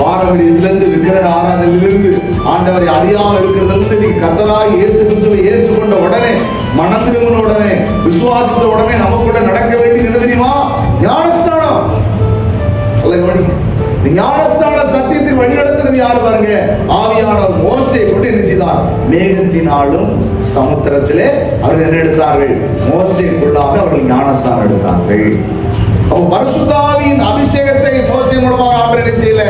பாரம்பரியத்திலிருந்து விக்கிரக ஆராதனையிலிருந்து ஆண்டவரை அறியாமல் இருக்கிறதிலிருந்து நீ கத்தராய் இயேசு கிறிஸ்துவை ஏற்றுக்கொண்ட உடனே மனம் திரும்பின உடனே விசுவாசித்த உடனே நமக்குள்ள நடக்க வேண்டியது என்ன தெரியுமா? ஞானஸ்தானம் அல்ல இந்த ஞானஸ்தான சத்தியத்தை வழிநடத்துறது யாரு பாருங்க? ஆவியான மோசையை கொண்டு என்ன செய்தார்? மேகத்தினாலும் சமுத்திரத்திலே அவர்கள் என்ன எடுத்தார்கள்? மோசைக்குள்ளாக அவர்கள் ஞானஸ்தானம் எடுத்தார்கள். அப்ப பரிசுத்தாவியின் அபிஷேகத்தை மோசை மூலமாக ஆண்டவர் என்ன செய்யல.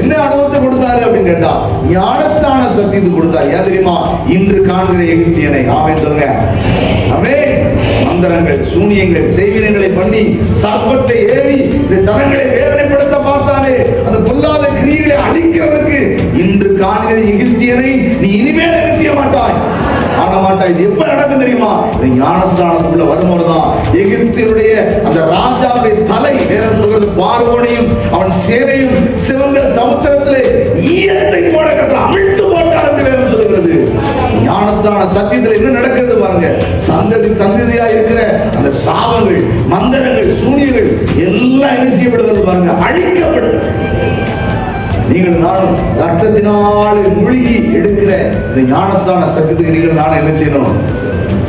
என்ன அனுபவத்தை கொடுத்தாரு அப்படின்னு கேட்டா ஞானஸ்தான சத்தியத்தை கொடுத்தா ஏன் தெரியுமா? இன்று காண்கிற எகிப்தியனை. ஆமேன் சொல்லுங்க. ஆமே மந்திரங்கள் சூனியங்கள் செய்வினங்களை பண்ணி சர்ப்பத்தை ஏவி இந்த ஜனங்களை வேதனைப்படுத்த பார்த்தாலே அந்த பொல்லாத கிரியைகளை அழிக்கிறதுக்கு இன்று காண்கிற எகிப்தியனை நீ இனிமேல் என்ன செய்ய மாட்டாய்? ஆட மாட்டாய். இது எப்ப நடக்கும் தெரியுமா? இந்த ஞானஸ்தானத்துக்குள்ள வரும்போதுதான் எகிப்தியருடைய அந்த ராஜாவுடைய தலை பார்வோனையும் அவன் சேனையும் சிவந்த சமுத்திரத்திலே ஈயத்தை போல கத்தர் அமிழ்த்து போட்டார் என்று வேதம் சொல்கிறது ஞானஸ்தான சத்தியத்தில் என்ன நடக்கிறது பாருங்க? சந்ததி சந்ததியா இருக்கிற அந்த சாபங்கள் மந்திரங்கள் சூனியங்கள் எல்லாம் என்ன செய்யப்படுகிறது பாருங்க? அழிக்கப்படும். நீங்கள் நானும் ரத்தத்தினால் மூழ்கி எடுக்கிற இந்த ஞானஸ்தான சத்தியத்துக்கு நீங்கள் நானும் என்ன செய்யணும்?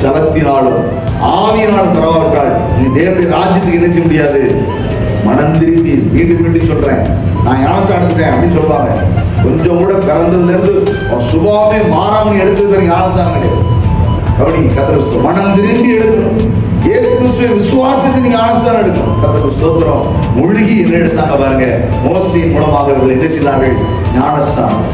ஜலத்தினாலும் ஆவியினாலும் பரவாவிட்டால் நீ தேவனுடைய ராஜ்யத்துக்கு என்ன செய்ய முடியாது? மனம் திரும்பி மீண்டும் மீண்டும் சொல்றேன். நான் யாசை எடுத்துட்டேன் அப்படின்னு சொல்லுவாங்க. கொஞ்சம் கூட பிறந்ததுல இருந்து சுபாவே மாறாமல் மாறாம நீ எடுத்தது பேர் கிடையாது. கவனி கத்திர மனம் திரும்பி எடுக்கணும். ஏசு கிறிஸ்துவை விசுவாசத்தை நீங்க ஆனஸ்தானம் எடுக்கணும்? கத்திர ஸ்தோத்திரம். மூழ்கி என்ன எடுத்தாங்க பாருங்க. மோசையின் மூலமாக இவர்கள் என்ன செய்தார்கள்? ஞானஸ்தானம்.